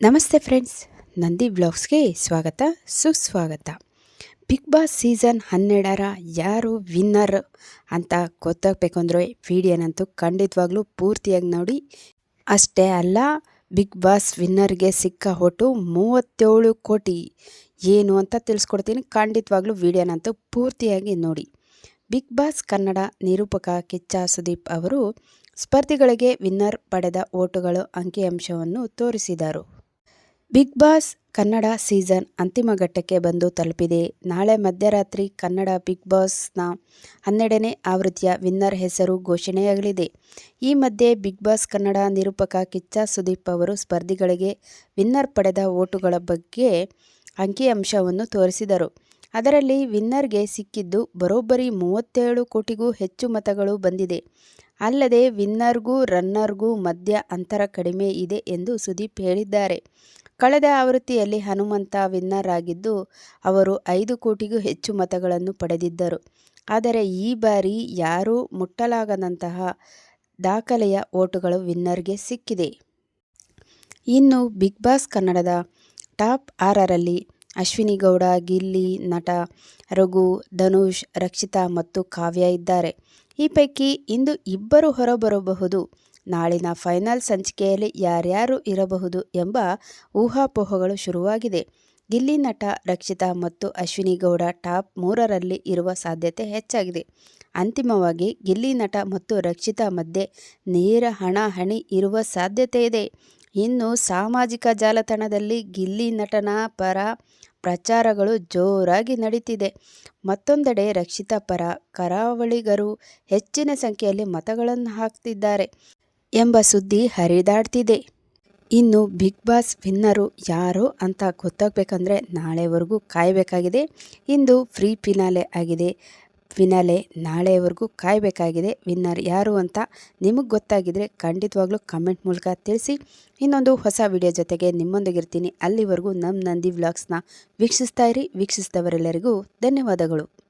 ನಮಸ್ತೆ ಫ್ರೆಂಡ್ಸ್, ನಂದಿ ಬ್ಲಾಗ್ಸ್ಗೆ ಸ್ವಾಗತ, ಸುಸ್ವಾಗತ. ಬಿಗ್ ಬಾಸ್ ಸೀಸನ್ ಹನ್ನೆರಡರ ಯಾರು ವಿನ್ನರ್ ಅಂತ ಗೊತ್ತಾಗಬೇಕು ಅಂದರೆ ವಿಡಿಯೋನಂತೂ ಖಂಡಿತವಾಗ್ಲೂ ಪೂರ್ತಿಯಾಗಿ ನೋಡಿ. ಅಷ್ಟೇ ಅಲ್ಲ ಬಿಗ್ ಬಾಸ್ ವಿನ್ನರ್ಗೆ ಸಿಕ್ಕ ಹೊಟ್ಟು ಮೂವತ್ತೇಳು ಕೋಟಿ ಏನು ಅಂತ ತಿಳಿಸ್ಕೊಡ್ತೀನಿ. ಖಂಡಿತವಾಗ್ಲೂ ವಿಡಿಯೋನಂತೂ ಪೂರ್ತಿಯಾಗಿ ನೋಡಿ. ಬಿಗ್ ಬಾಸ್ ಕನ್ನಡ ನಿರೂಪಕ ಕಿಚ್ಚ ಸುದೀಪ್ ಅವರು ಸ್ಪರ್ಧಿಗಳಿಗೆ ವಿನ್ನರ್ ಪಡೆದ ಓಟುಗಳು ಅಂಕಿಅಂಶವನ್ನು ತೋರಿಸಿದರು. ಬಿಗ್ ಬಾಸ್ ಕನ್ನಡ ಸೀಸನ್ ಅಂತಿಮ ಘಟ್ಟಕ್ಕೆ ಬಂದು ತಲುಪಿದೆ. ನಾಳೆ ಮಧ್ಯರಾತ್ರಿ ಕನ್ನಡ ಬಿಗ್ ಬಾಸ್ನ ಹನ್ನೆರಡನೇ ಆವೃತ್ತಿಯ ವಿನ್ನರ್ ಹೆಸರು ಘೋಷಣೆಯಾಗಲಿದೆ. ಈ ಮಧ್ಯೆ ಬಿಗ್ ಬಾಸ್ ಕನ್ನಡ ನಿರೂಪಕ ಕಿಚ್ಚ ಸುದೀಪ್ ಅವರು ಸ್ಪರ್ಧಿಗಳಿಗೆ ವಿನ್ನರ್ ಪಡೆದ ಓಟುಗಳ ಬಗ್ಗೆ ಅಂಕಿಅಂಶವನ್ನು ತೋರಿಸಿದರು. ಅದರಲ್ಲಿ ವಿನ್ನರ್ಗೆ ಸಿಕ್ಕಿದ್ದು ಬರೋಬ್ಬರಿ ಮೂವತ್ತೇಳು ಕೋಟಿಗೂ ಹೆಚ್ಚು ಮತಗಳು ಬಂದಿದೆ. ಅಲ್ಲದೆ ವಿನ್ನರ್ಗೂ ರನ್ನರ್ಗೂ ಮಧ್ಯ ಅಂತರ ಕಡಿಮೆ ಇದೆ ಎಂದು ಸುದೀಪ್ ಹೇಳಿದ್ದಾರೆ. ಕಳೆದ ಆವೃತ್ತಿಯಲ್ಲಿ ಹನುಮಂತ ವಿನ್ನರ್ ಆಗಿದ್ದು, ಅವರು ಐದು ಕೋಟಿಗೂ ಹೆಚ್ಚು ಮತಗಳನ್ನು ಪಡೆದಿದ್ದರು. ಆದರೆ ಈ ಬಾರಿ ಯಾರೂ ಮುಟ್ಟಲಾಗದಂತಹ ದಾಖಲೆಯ ಓಟುಗಳು ವಿನ್ನರ್ಗೆ ಸಿಕ್ಕಿದೆ. ಇನ್ನು ಬಿಗ್ ಬಾಸ್ ಕನ್ನಡದ ಟಾಪ್ ಆರರಲ್ಲಿ ಅಶ್ವಿನಿ ಗೌಡ, ಗಿಲ್ಲಿ, ನಟ ರಘು, ಧನುಷ್, ರಕ್ಷಿತಾ ಮತ್ತು ಕಾವ್ಯ ಇದ್ದಾರೆ. ಈ ಪೈಕಿ ಇಂದು ಇಬ್ಬರು ಹೊರಬರಬಹುದು. ನಾಳಿನ ಫೈನಲ್ ಸಂಚಿಕೆಯಲ್ಲಿ ಯಾರ್ಯಾರು ಇರಬಹುದು ಎಂಬ ಊಹಾಪೋಹಗಳು ಶುರುವಾಗಿದೆ. ಗಿಲ್ಲಿ, ನಟ, ರಕ್ಷಿತಾ ಮತ್ತು ಅಶ್ವಿನಿ ಗೌಡ ಟಾಪ್ ಮೂರರಲ್ಲಿ ಇರುವ ಸಾಧ್ಯತೆ ಹೆಚ್ಚಾಗಿದೆ. ಅಂತಿಮವಾಗಿ ಗಿಲ್ಲಿ, ನಟ ಮತ್ತು ರಕ್ಷಿತಾ ಮಧ್ಯೆ ನೇರ ಹಣಾಹಣಿ ಇರುವ ಸಾಧ್ಯತೆ ಇದೆ. ಇನ್ನು ಸಾಮಾಜಿಕ ಜಾಲತಾಣದಲ್ಲಿ ಗಿಲ್ಲಿ ನಟನ ಪರ ಪ್ರಚಾರಗಳು ಜೋರಾಗಿ ನಡೀತಿದೆ. ಮತ್ತೊಂದೆಡೆ ರಕ್ಷಿತಾ ಪರ ಕರಾವಳಿಗರು ಹೆಚ್ಚಿನ ಸಂಖ್ಯೆಯಲ್ಲಿ ಮತಗಳನ್ನು ಹಾಕ್ತಿದ್ದಾರೆ ಎಂಬ ಸುದ್ದಿ ಹರಿದಾಡ್ತಿದೆ. ಇನ್ನು ಬಿಗ್ ಬಾಸ್ ವಿನ್ನರು ಯಾರು ಅಂತ ಗೊತ್ತಾಗಬೇಕಂದ್ರೆ ನಾಳೆವರೆಗೂ ಕಾಯಬೇಕಾಗಿದೆ. ಇಂದು ಫ್ರೀ ಫಿನಾಲೆ ಆಗಿದೆ. ಫಿನಾಲೆ ನಾಳೆವರೆಗೂ ಕಾಯಬೇಕಾಗಿದೆ. ವಿನ್ನರ್ ಯಾರು ಅಂತ ನಿಮಗೆ ಗೊತ್ತಾಗಿದ್ರೆ ಖಂಡಿತವಾಗ್ಲೂ ಕಮೆಂಟ್ ಮೂಲಕ ತಿಳಿಸಿ. ಇನ್ನೊಂದು ಹೊಸ ವಿಡಿಯೋ ಜೊತೆಗೆ ನಿಮ್ಮೊಂದಿಗಿರ್ತೀನಿ ಅಲ್ಲಿವರೆಗೂ ನಮ್ಮ ನಂದಿ ವ್ಲಾಗ್ಸ್ನ ವೀಕ್ಷಿಸ್ತಾ ಇರಿ. ವೀಕ್ಷಿಸಿದವರೆಲ್ಲರಿಗೂ ಧನ್ಯವಾದಗಳು.